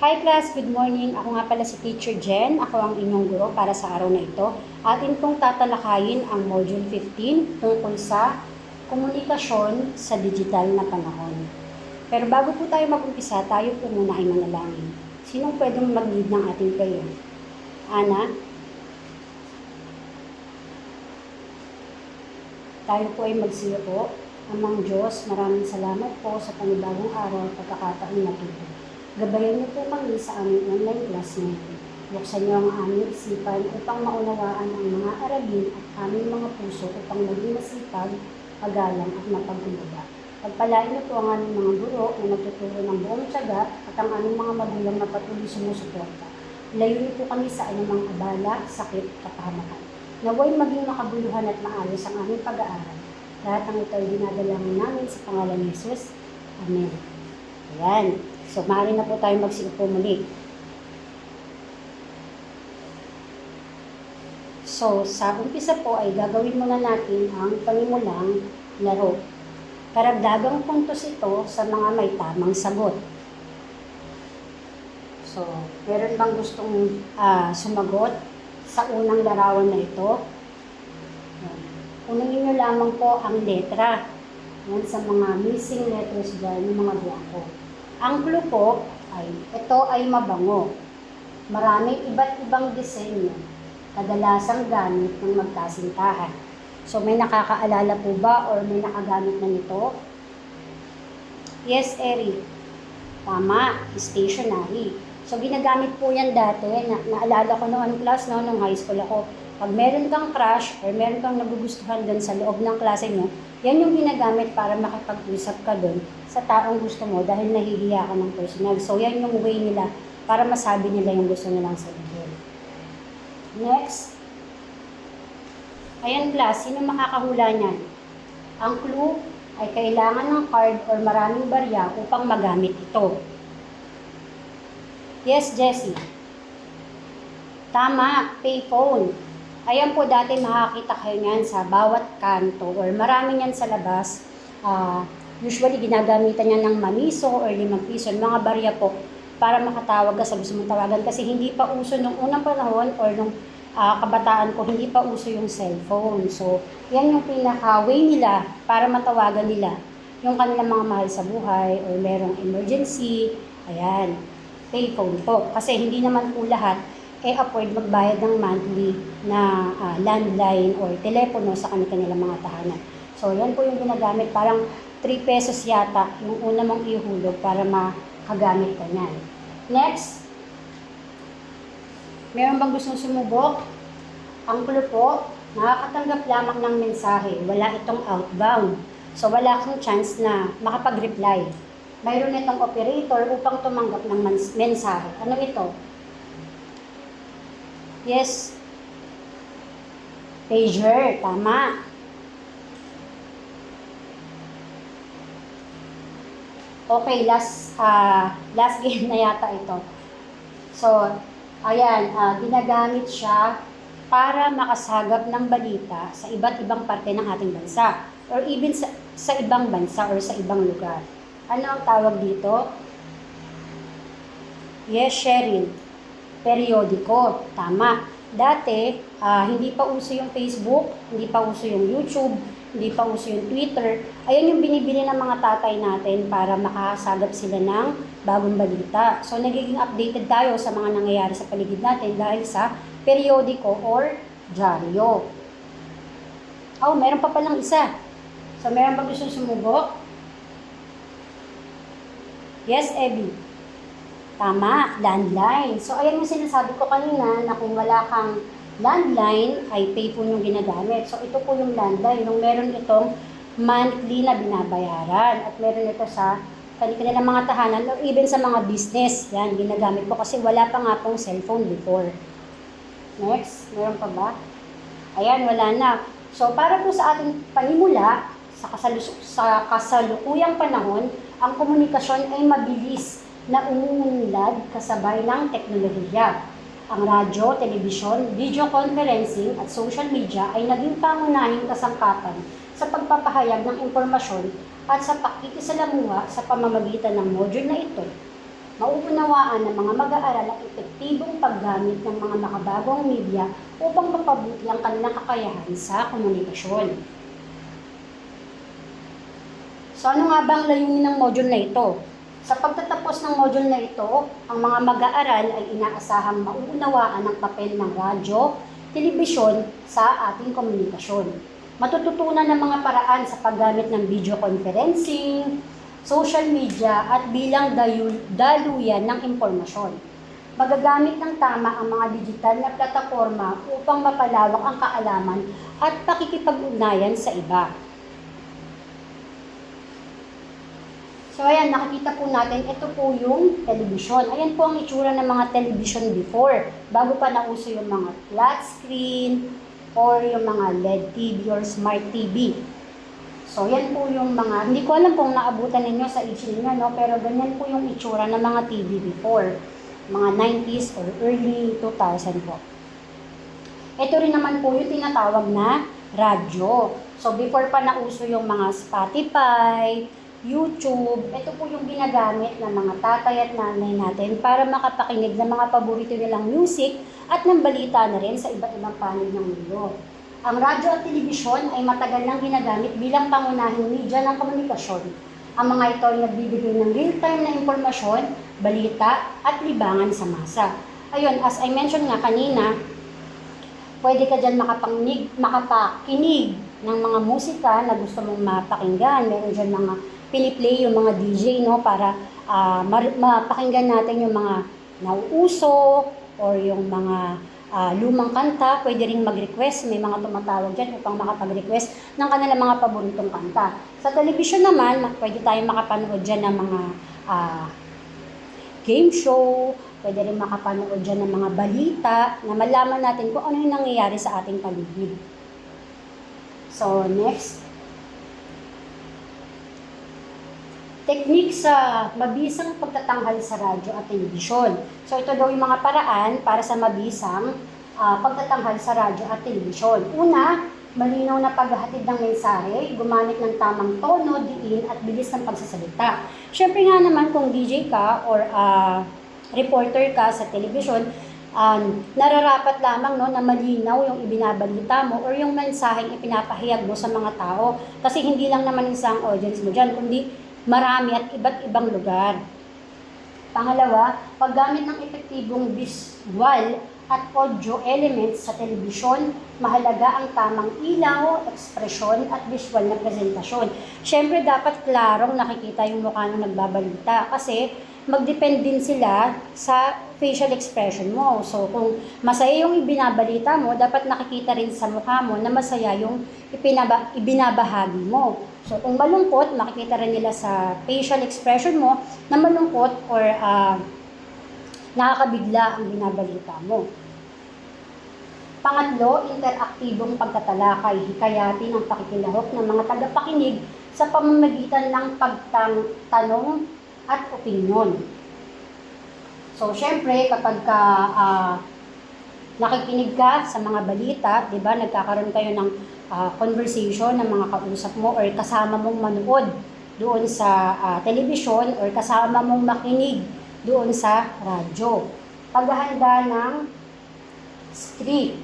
Hi class, good morning. Ako nga pala si Teacher Jen. Ako ang inyong guro para sa araw na ito. Atin pong tatalakayin ang Module 15 tungkol sa komunikasyon sa digital na panahon. Pero bago po tayo mag-umpisa, tayo po muna ay manalangin. Sinong pwedeng mag-lead ng ating prayer? Ana? Tayo po ay magsiyo Amang Diyos, maraming salamat po sa panibagong araw at pagkakataon na ito. Gabayan niyo po kami sa aming online class ngayon. Buksan niyo ang aming isipan upang maunawaan ang mga aralin at aming mga puso upang maging masipag, pagalang at mapagkumbaba. Pagpalain niyo po ang aming mga guro na nagtuturo ng buong tiyaga at ang aming mga magulang na patuloy sumusuporta. Layo niyo po kami sa anumang abala, sakit, kapahamakan. Naway maging makabuluhan at maayos ang aming pag-aaral. Lahat ng ito ay dinadalangin namin sa pangalan ni Jesus. Amen. Ayan. So, maaari na po tayo magsiupo muli. So, sa umpisa po ay gagawin muna natin ang panimulang laro. Karagdagang puntos ito sa mga may tamang sagot. So, meron bang gustong ah, sumagot sa unang larawan na ito? Unahin nyo lamang po ang letra. Yan sa mga missing letters dyan, yung mga blanco. Ang clue po ay, ito ay mabango. Maraming iba't ibang disenyo, kadalasang gamit ng magkasintahan. So may nakakaalala po ba or may nakagamit na nito? Yes, Eri. Tama, stationary. So ginagamit po yan dati, na, naalala ko noon class, no, nung high school ako. Pag meron kang crush or meron kang nagugustuhan doon sa loob ng klase nyo, yan yung ginagamit para makipag-usap ka doon sa taong gusto mo dahil nahihiya ka ng personal. So yan yung way nila para masabi nila yung gusto nilang sabihin. Next. Ayan class, sino makakahula niyan? Ang clue ay kailangan ng card or maraming barya upang magamit ito. Yes, Jessie. Tama, payphone. Ayan po dati makakita kayo niyan sa bawat kanto or marami niyan sa labas. Ah, usually ginagamitan niya ng maniso or limang piso, mga barya po para makatawag ka sa gusto mong tawagan kasi hindi pa uso nung unang panahon or nung ah, kabataan ko, hindi pa uso yung cellphone. So, yan yung pinaka-way nila para matawagan nila yung kanilang mga mahal sa buhay or merong emergency. Ayan, payphone po. Kasi hindi naman po lahat eh afford magbayad ng monthly na ah, landline or telepono sa kanilang mga tahanan. So, yan po yung ginagamit. Parang 3 pesos yata yung una mong ihulog para makagamit ka niyan. Next, meron bang gustong sumubok? Ang clue po, nakakatanggap lamang ng mensahe. Wala itong outbound. So, wala kang chance na makapag-reply. Mayroon itong operator upang tumanggap ng mensahe. Ano ito? Yes. Pager, tama. Okay, last ah last game na yata ito. So, ayan, ah, ginagamit siya para makasagap ng balita sa iba't ibang parte ng ating bansa or even sa, sa ibang bansa or sa ibang lugar. Ano ang tawag dito? Yes, Sheryl. Periodiko. Tama. Dati, ah, hindi pa uso yung Facebook, hindi pa uso yung YouTube, hindi pa uso yung Twitter. Ayan yung binibili ng mga tatay natin para makasagap sila ng bagong balita. So, nagiging updated tayo sa mga nangyayari sa paligid natin dahil sa periodiko or dyaryo. Oh, meron pa palang isa. So, meron pa gusto sumubok? Yes, Abby. Tama, landline. So, ayan yung sinasabi ko kanina na kung wala kang landline, ay payphone yung ginagamit. So, ito po yung landline. Nung meron itong monthly na binabayaran. At meron ito sa kanilang mga tahanan or even sa mga business. Yan, ginagamit po kasi wala pa nga pong cellphone before. Next, meron pa ba? Ayan, wala na. So, para po sa ating panimula, sa, kasalus- sa kasalukuyang panahon, ang komunikasyon ay mabilis na umunlad kasabay ng teknolohiya. Ang radyo, telebisyon, video conferencing at social media ay naging pangunahing kasangkapan sa pagpapahayag ng impormasyon at sa pakikisalamuha sa pamamagitan ng module na ito. mauunawaan ng mga mag-aaral ang epektibong paggamit ng mga makabagong media upang mapabuti ang kanilang kakayahan sa komunikasyon. So ano nga ba ang layunin ng module na ito? Sa pagtatapos ng module na ito, ang mga mag-aaral ay inaasahang mauunawaan ang papel ng radyo, telebisyon sa ating komunikasyon. Matututunan ng mga paraan sa paggamit ng video conferencing, social media at bilang daluyan ng impormasyon. Magagamit ng tama ang mga digital na plataforma upang mapalawak ang kaalaman at pakikipag-ugnayan sa iba. So ayan, nakikita po natin, ito po yung television. Ayan po ang itsura ng mga television before. Bago pa nauso yung mga flat screen or yung mga LED TV or smart TV. So yan po yung mga, hindi ko alam kung naabutan ninyo sa age ninyo, no? pero ganyan po yung itsura ng mga TV before. Mga 90s or early 2000 po. Ito rin naman po yung tinatawag na radyo. So before pa nauso yung mga Spotify, YouTube, ito po yung ginagamit ng mga tatay at nanay natin para makapakinig ng mga paborito nilang music at ng balita na rin sa iba't ibang panig ng mundo. Ang radyo at telebisyon ay matagal nang ginagamit bilang pangunahing media ng komunikasyon. Ang mga ito ay nagbibigay ng real-time na impormasyon, balita at libangan sa masa. Ayun, as I mentioned nga kanina, pwede ka dyan makapakinig, makapakinig ng mga musika na gusto mong mapakinggan. Meron dyan mga piniplay yung mga DJ no para mar- mapakinggan natin yung mga nauuso or yung mga ah, lumang kanta, pwede ring mag-request, may mga tumatawag dyan upang makapag-request ng kanilang mga paboritong kanta. Sa television naman, ma- pwede tayong makapanood dyan ng mga ah, game show, pwede rin makapanood dyan ng mga balita na malaman natin kung ano yung nangyayari sa ating paligid. So, next. Teknik sa mabisang pagtatanghal sa radyo at telebisyon. So, ito daw yung mga paraan para sa mabisang ah, pagtatanghal sa radyo at telebisyon. Una, malinaw na paghahatid ng mensahe, gumamit ng tamang tono, diin at bilis ng pagsasalita. Siyempre nga naman kung DJ ka or ah, reporter ka sa telebisyon, um, nararapat lamang no, na malinaw yung ibinabalita mo or yung mensaheng ipinapahayag mo sa mga tao. Kasi hindi lang naman isang audience mo dyan, kundi marami at iba't ibang lugar. Pangalawa, paggamit ng epektibong visual at audio elements sa telebisyon, mahalaga ang tamang ilaw, ekspresyon at visual na presentasyon. Siyempre, dapat klarong nakikita yung mukha ng nagbabalita kasi mag-depend din sila sa facial expression mo. So, kung masaya yung ibinabalita mo, dapat nakikita rin sa mukha mo na masaya yung ipinaba, ibinabahagi mo. So, kung malungkot, makikita rin nila sa facial expression mo na malungkot or ah, nakakabigla ang binabalita mo. Pangatlo, interaktibong pagtatalakay. Hikayatin ang pakikilahok ng mga tagapakinig sa pamamagitan ng pagtanong at opinyon. So, syempre, kapag ka, ah, nakikinig ka sa mga balita, di ba, nagkakaroon kayo ng ah, conversation ng mga kausap mo or kasama mong manood doon sa ah, telebisyon or kasama mong makinig doon sa radyo. Paghahanda ng script,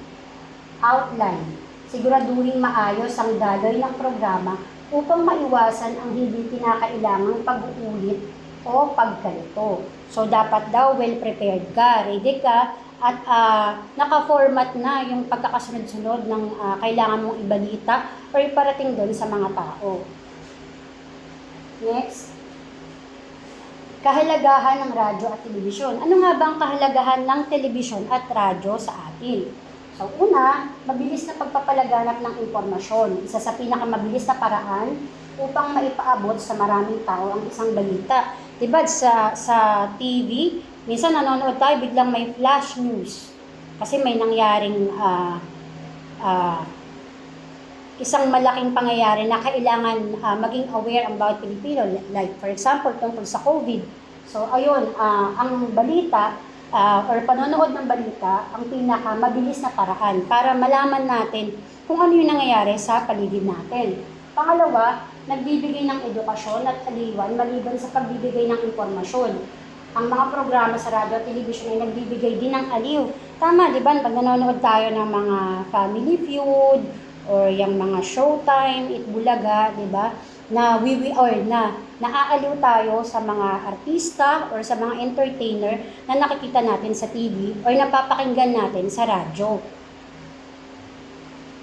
outline, siguraduhin maayos ang daloy ng programa upang maiwasan ang hindi kinakailangang pag-uulit o pagkalito. So, dapat daw well-prepared ka, ready ka, at ah, naka-format na yung pagkakasunod-sunod ng ah, kailangan mong ibalita or iparating doon sa mga tao. Next. Kahalagahan ng radyo at telebisyon. Ano nga ba ang kahalagahan ng telebisyon at radyo sa atin? So, una, mabilis na pagpapalaganap ng impormasyon. Isa sa pinakamabilis na paraan upang maipaabot sa maraming tao ang isang balita. Diba sa, sa TV, minsan nanonood tayo, biglang may flash news. Kasi may nangyaring ah, ah, isang malaking pangyayari na kailangan ah, maging aware about Pilipino. Like, for example, tungkol sa COVID. So, ayun, ah, ang balita ah, or panonood ng balita ang pinaka mabilis na paraan para malaman natin kung ano yung nangyayari sa paligid natin. Pangalawa, nagbibigay ng edukasyon at aliwan maliban sa pagbibigay ng impormasyon. ang mga programa sa radyo at television ay nagbibigay din ng aliw. Tama, di ba? Pag nanonood tayo ng mga Family Feud, or yung mga Showtime, Itbulaga, di ba? Na wiwi or na naaaliw tayo sa mga artista or sa mga entertainer na nakikita natin sa TV or napapakinggan natin sa radyo.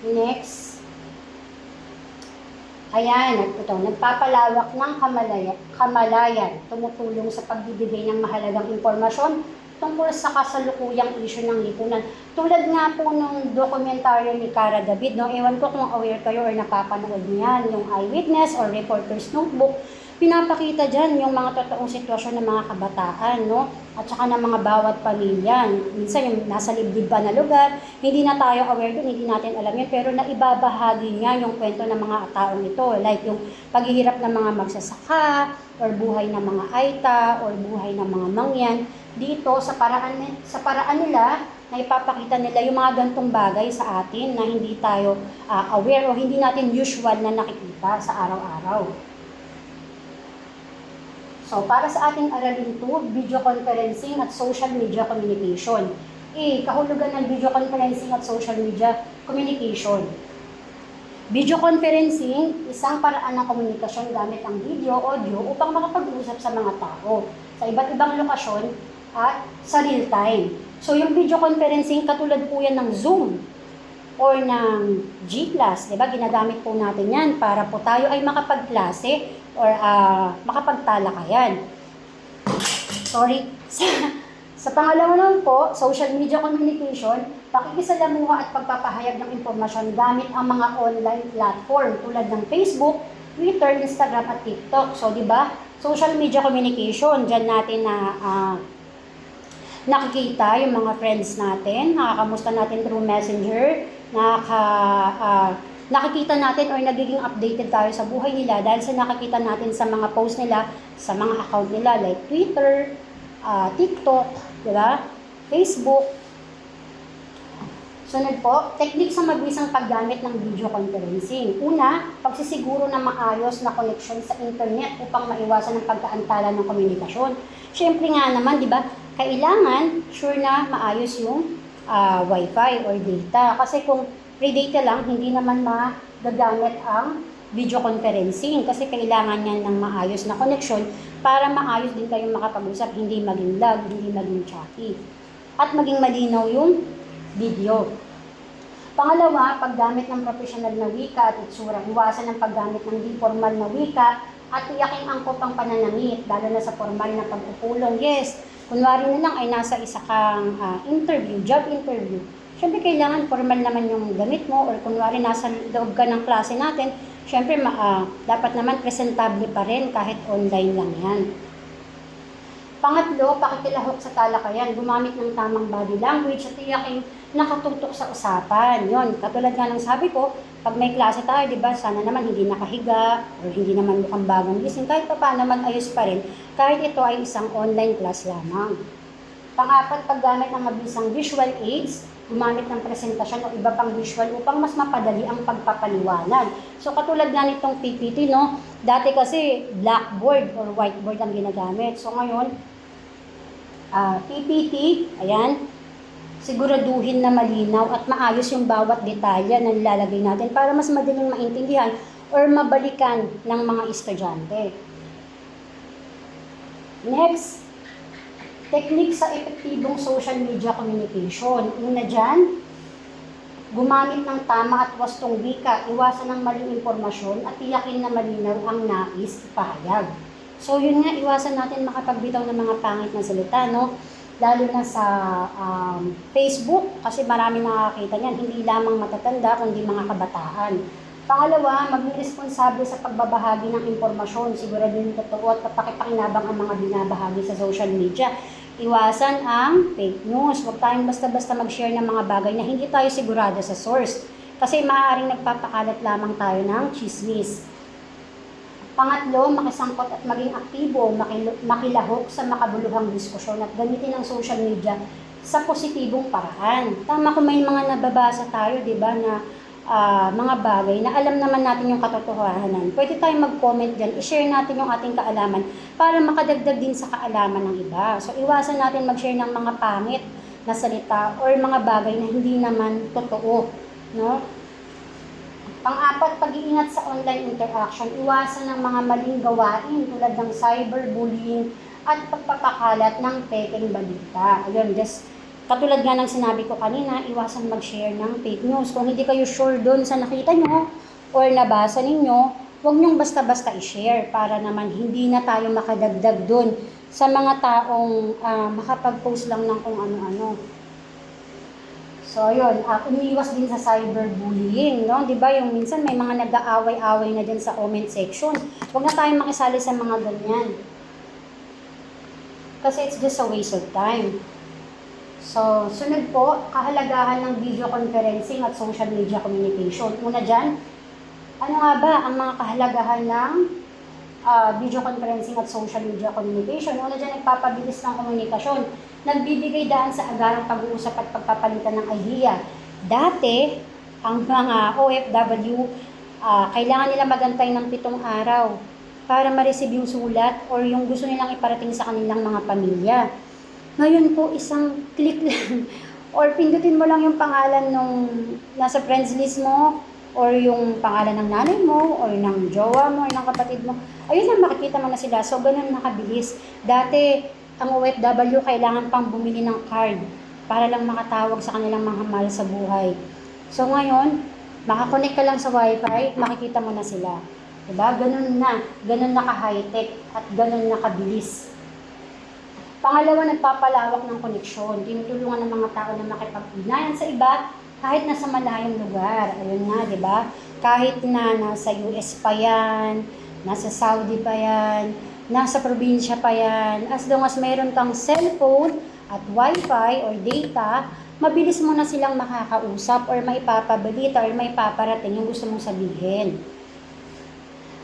Next. Ayan, ito, nagpapalawak ng kamalaya, kamalayan, tumutulong sa pagbibigay ng mahalagang impormasyon tungkol sa kasalukuyang issue ng lipunan. Tulad nga po nung dokumentaryo ni Cara David, no? ewan ko kung aware kayo or napapanood niyan, yung Eyewitness or Reporter's Notebook, pinapakita dyan yung mga totoong sitwasyon ng mga kabataan, no? At saka ng mga bawat pamilya. Minsan yung nasa liblib ba na lugar, hindi na tayo aware doon, hindi natin alam yan, pero naibabahagi niya yung kwento ng mga taong ito. Like yung paghihirap ng mga magsasaka, or buhay ng mga aita, or buhay ng mga mangyan. Dito, sa paraan, sa paraan nila, na ipapakita nila yung mga gantong bagay sa atin na hindi tayo ah, aware o hindi natin usual na nakikita sa araw-araw. So, para sa ating aralin to, video conferencing at social media communication. Eh, kahulugan ng video conferencing at social media communication. Video conferencing, isang paraan ng komunikasyon gamit ang video, audio upang makapag-usap sa mga tao sa iba't ibang lokasyon at sa real time. So, yung video conferencing, katulad po yan ng Zoom or ng G-Class, di ba? Ginagamit po natin yan para po tayo ay makapagklase or ah, makapagtalakayan. Sorry. Sa, sa pangalawa naman po, social media communication, pakikisalamuha at pagpapahayag ng impormasyon gamit ang mga online platform tulad ng Facebook, Twitter, Instagram at TikTok. So, di ba? Social media communication, dyan natin na ah, nakikita yung mga friends natin, nakakamusta natin through messenger, nakaka, ah, nakikita natin or nagiging updated tayo sa buhay nila dahil sa nakikita natin sa mga post nila, sa mga account nila like Twitter, ah, TikTok, di ba? Facebook. Sunod po, technique sa mabisang paggamit ng video conferencing. Una, pagsisiguro ng maayos na connection sa internet upang maiwasan ang pagkaantala ng komunikasyon. Siyempre nga naman, di ba, kailangan sure na maayos yung ah, wifi or data. Kasi kung data lang, hindi naman magagamit ang video conferencing kasi kailangan niyan ng maayos na connection para maayos din kayong makapag-usap, hindi maging lag, hindi maging choppy. At maging malinaw yung video. Pangalawa, paggamit ng professional na wika at itsura. Iwasan ang paggamit ng di formal na wika at tiyaking angkop ang pananamit, lalo na sa formal na pagpupulong. Yes, kunwari na lang ay nasa isa kang ah, interview, job interview. Siyempre, kailangan formal naman yung gamit mo or kunwari nasa loob ka ng klase natin, siyempre, ma- ah, dapat naman presentable pa rin kahit online lang yan. Pangatlo, pakikilahok sa talakayan. Gumamit ng tamang body language at tiyaking nakatutok sa usapan. Yon, katulad nga ng sabi ko, pag may klase tayo, di ba, sana naman hindi nakahiga or hindi naman mukhang bagong gising. Kahit pa paano mag-ayos pa rin, kahit ito ay isang online class lamang. Pangapat, paggamit ng mabisang visual aids, gumamit ng presentasyon o iba pang visual upang mas mapadali ang pagpapaliwanag. So katulad nga nitong PPT, no? Dati kasi blackboard or whiteboard ang ginagamit. So ngayon, ah, PPT, ayan, siguraduhin na malinaw at maayos yung bawat detalye na nilalagay natin para mas madaling maintindihan or mabalikan ng mga estudyante. Next, technique sa epektibong social media communication. Una dyan, gumamit ng tama at wastong wika, iwasan ng maling impormasyon at tiyakin na malinaw ang nais ipahayag. So yun nga, iwasan natin makapagbitaw ng mga pangit na salita, no? Lalo na sa um, Facebook, kasi marami nakakita niyan, hindi lamang matatanda, kundi mga kabataan. Pangalawa, maging responsable sa pagbabahagi ng impormasyon. Siguraduhin totoo at pakipakinabang ang mga binabahagi sa social media. Iwasan ang fake news. Huwag tayong basta-basta mag-share ng mga bagay na hindi tayo sigurado sa source. Kasi maaaring nagpapakalat lamang tayo ng chismis. Pangatlo, makisangkot at maging aktibo, makil- makilahok sa makabuluhang diskusyon at gamitin ang social media sa positibong paraan. Tama kung may mga nababasa tayo, di ba, na ah, mga bagay na alam naman natin yung katotohanan. Pwede tayong mag-comment dyan, i-share natin yung ating kaalaman para makadagdag din sa kaalaman ng iba. So, iwasan natin mag-share ng mga pangit na salita or mga bagay na hindi naman totoo. No? Pang-apat, pag-iingat sa online interaction. Iwasan ng mga maling gawain tulad ng cyberbullying at pagpapakalat ng peking balita. Ayun, just katulad nga ng sinabi ko kanina, iwasan mag-share ng fake news. Kung hindi kayo sure doon sa nakita nyo or nabasa ninyo, huwag nyong basta-basta i-share para naman hindi na tayo makadagdag doon sa mga taong ah, makapag-post lang ng kung ano-ano. So, yun, uh, umiiwas din sa cyberbullying, no? Di ba, yung minsan may mga nag-aaway-away na dyan sa comment section. Huwag na tayong makisali sa mga ganyan. Kasi it's just a waste of time. So, sunod po, kahalagahan ng video conferencing at social media communication. Una dyan, ano nga ba ang mga kahalagahan ng ah, video conferencing at social media communication? Una dyan, nagpapabilis ng komunikasyon. Nagbibigay daan sa agarang pag-uusap at pagpapalitan ng idea. Dati, ang mga OFW, ah, kailangan nila magantay ng pitong araw para ma-receive yung sulat or yung gusto nilang iparating sa kanilang mga pamilya. Ngayon po, isang click lang or pindutin mo lang yung pangalan nung nasa friends list mo or yung pangalan ng nanay mo or ng jowa mo or ng kapatid mo. Ayun lang, makikita mo na sila. So, ganun nakabilis. Dati, ang OFW kailangan pang bumili ng card para lang makatawag sa kanilang mga mahal sa buhay. So, ngayon, makakonect ka lang sa wifi, makikita mo na sila. Diba? Ganun na. Ganun na ka-high-tech at ganun na kabilis. Pangalawa, nagpapalawak ng koneksyon. Tinutulungan ng mga tao na makipag-ugnayan sa iba kahit nasa malayong lugar. Ayun nga, di ba? Kahit na nasa US pa yan, nasa Saudi pa yan, nasa probinsya pa yan, as long as mayroon kang cellphone at wifi or data, mabilis mo na silang makakausap or may papabalita or may paparating yung gusto mong sabihin.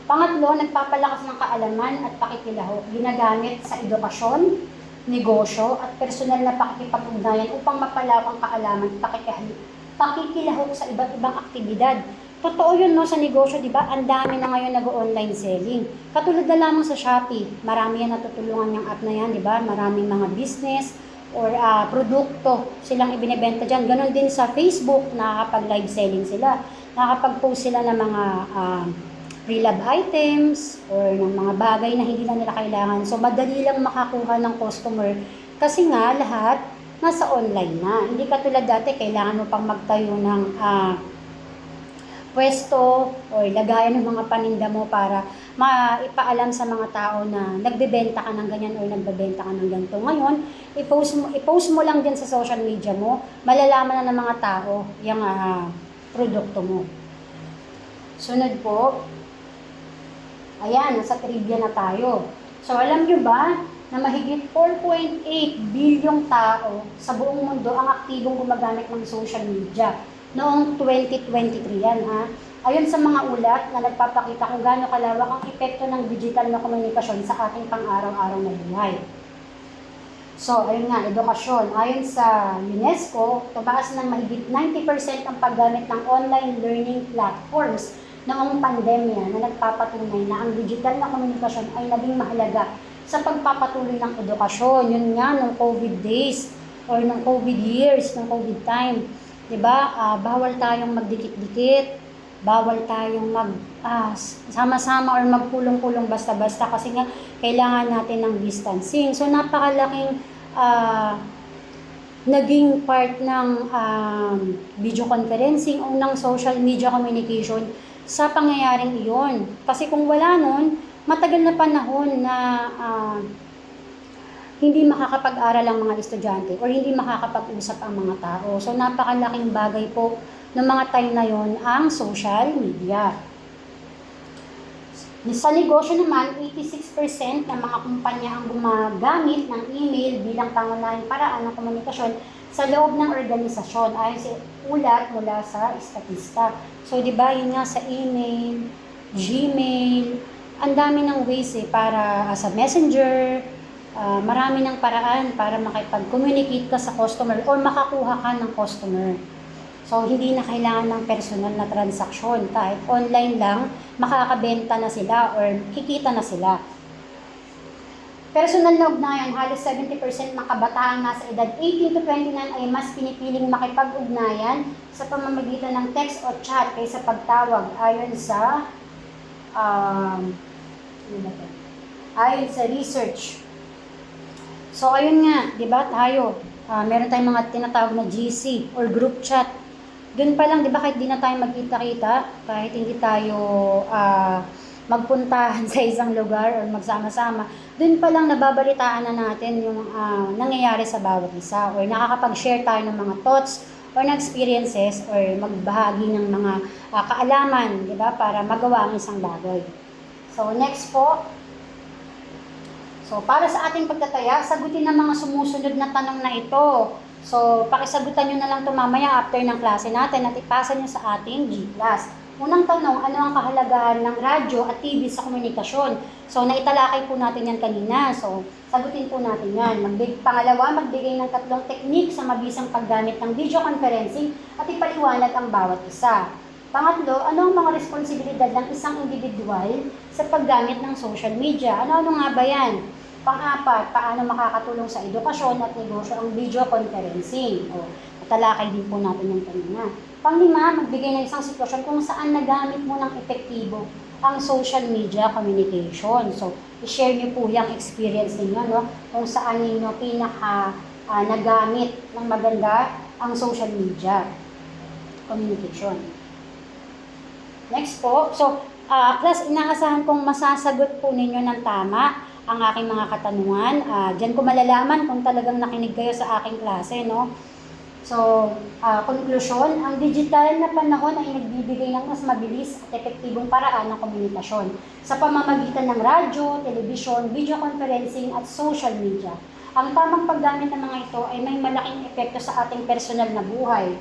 Pangatlo, nagpapalakas ng kaalaman at pakikilahok. Ginagamit sa edukasyon, negosyo, at personal na pakikipag-ugnayan upang mapalawak ang kaalaman at pakikilahok sa iba't ibang aktibidad. Totoo yun no, sa negosyo, di ba? Ang dami na ngayon nag-online selling. Katulad na lamang sa Shopee, marami yan natutulungan yung app na yan, di ba? Maraming mga business or ah, produkto silang ibinebenta dyan. Ganon din sa Facebook, nakakapag-live selling sila. Nakakapag-post sila ng mga ah, pre-love items or ng mga bagay na hindi na nila kailangan. So, madali lang makakuha ng customer kasi nga lahat nasa online na. Hindi katulad dati, kailangan mo pang magtayo ng ah, pwesto or lagayan ng mga paninda mo para maipaalam sa mga tao na nagbebenta ka ng ganyan or nagbebenta ka ng ganito. Ngayon, i-post mo, i-post mo lang din sa social media mo, malalaman na ng mga tao yung ah, produkto mo. Sunod po, ayan, nasa trivia na tayo. So, alam nyo ba na mahigit 4.8 bilyong tao sa buong mundo ang aktibong gumagamit ng social media noong 2023 yan ha. Ayon sa mga ulat na nagpapakita kung gaano kalawak ang epekto ng digital na komunikasyon sa ating pang-araw-araw na buhay. So, ayun nga, edukasyon. Ayon sa UNESCO, tumaas ng mahigit 90% ang paggamit ng online learning platforms noong pandemya na nagpapatunay na ang digital na komunikasyon ay naging mahalaga sa pagpapatuloy ng edukasyon. Yun nga, nung COVID days or nung COVID years, nung COVID time. 'Di ba? Ah, bawal tayong magdikit-dikit, bawal tayong mag ah, sama-sama or magpulong-pulong basta-basta kasi nga kailangan natin ng distancing. So napakalaking ah, naging part ng um, video conferencing o ng social media communication sa pangyayaring iyon. Kasi kung wala nun, matagal na panahon na ah, hindi makakapag-aral ang mga estudyante or hindi makakapag-usap ang mga tao. So napakalaking bagay po ng mga time na yon ang social media. Sa negosyo naman, 86% ng mga kumpanya ang gumagamit ng email bilang pangunahing paraan ng komunikasyon sa loob ng organisasyon ayon sa ulat mula sa estatista. So, di ba, yun nga sa email, Gmail, ang dami ng ways eh, para as a messenger, ah, marami ng paraan para makipag-communicate ka sa customer or makakuha ka ng customer. So, hindi na kailangan ng personal na transaksyon. Kahit online lang, makakabenta na sila or kikita na sila. Personal na ugnayan, halos 70% ng kabataan nasa edad 18 to 29 ay mas pinipiling makipag-ugnayan sa pamamagitan ng text o chat kaysa pagtawag ayon sa um, ano ayon sa research. So, ayun nga, di ba, tayo, ah, meron tayong mga tinatawag na GC or group chat. Doon pa lang, di ba, kahit di na tayo magkita-kita, kahit hindi tayo ah, magpuntahan sa isang lugar or magsama-sama, doon pa lang nababalitaan na natin yung ah, nangyayari sa bawat isa or nakakapag-share tayo ng mga thoughts or ng experiences or magbahagi ng mga ah, kaalaman, di ba, para magawa ang isang bagay. So, next po, So, para sa ating pagtataya, sagutin ng mga sumusunod na tanong na ito. So, pakisagutan nyo na lang ito mamaya after ng klase natin at ipasa nyo sa ating G-Class. Unang tanong, ano ang kahalagahan ng radyo at TV sa komunikasyon? So, naitalakay po natin yan kanina. So, sagutin po natin yan. Magbig, pangalawa, magbigay ng tatlong teknik sa mabisang paggamit ng video conferencing at ipaliwanag ang bawat isa. Pangatlo, ano ang mga responsibilidad ng isang individual sa paggamit ng social media? Ano-ano nga ba yan? Pang-apat, paano makakatulong sa edukasyon at negosyo ang video conferencing? O, talakay din po natin yung kanina. Panglima, magbigay ng isang sitwasyon kung saan nagamit mo ng epektibo ang social media communication. So, i-share niyo po yung experience ninyo, no? Kung saan ninyo pinaka ah, nagamit ng maganda ang social media communication. Next po, so, ah class, inaasahan kong masasagot po ninyo ng tama ang aking mga katanungan. Ah, Diyan ko malalaman kung talagang nakinig kayo sa aking klase, no? So, ah, konklusyon, ang digital na panahon ay nagbibigay ng mas mabilis at epektibong paraan ng komunikasyon sa pamamagitan ng radyo, telebisyon, video conferencing at social media. Ang tamang paggamit ng mga ito ay may malaking epekto sa ating personal na buhay,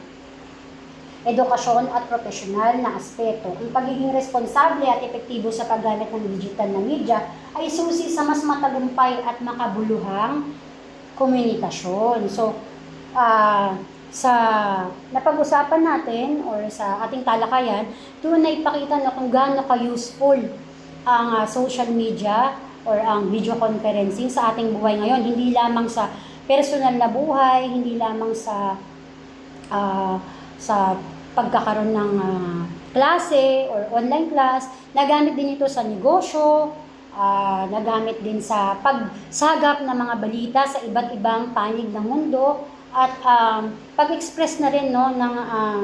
edukasyon at profesional na aspeto. Ang pagiging responsable at epektibo sa paggamit ng digital na media ay susi sa mas matagumpay at makabuluhang komunikasyon. So, ah, sa napag-usapan natin or sa ating talakayan, doon na ipakita na kung gaano ka-useful ang ah, social media or ang video conferencing sa ating buhay ngayon. Hindi lamang sa personal na buhay, hindi lamang sa ah, sa pagkakaroon ng ah, klase or online class, nagamit din ito sa negosyo, ah, nagamit din sa pagsagap ng mga balita sa iba't ibang panig ng mundo, at um, pag-express na rin no, ng ah,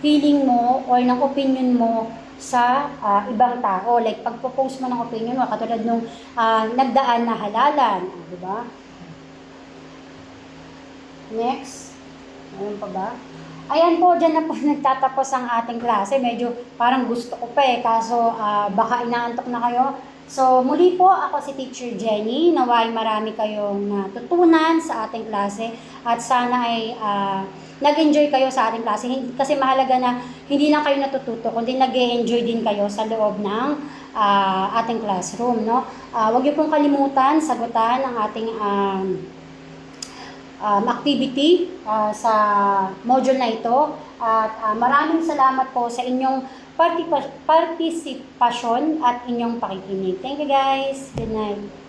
feeling mo or ng opinion mo sa ah, ibang tao. Like, pagpo-post mo ng opinion mo, katulad nung ah, nagdaan na halalan, di ba? Next. Meron pa ba? Ayan po, dyan na po nagtatapos ang ating klase. Medyo parang gusto ko pa eh, kaso ah, baka inaantok na kayo. So, muli po, ako si Teacher Jenny. Naway marami kayong natutunan sa ating klase at sana ay ah, nag-enjoy kayo sa ating klase. Kasi mahalaga na hindi lang kayo natututo, kundi nag enjoy din kayo sa loob ng ah, ating classroom. No? Ah, huwag niyo pong kalimutan, sagutan ang ating um, um, activity ah, sa module na ito. At ah, maraming salamat po sa inyong participasyon at inyong pakikinig. Thank you guys. Good night.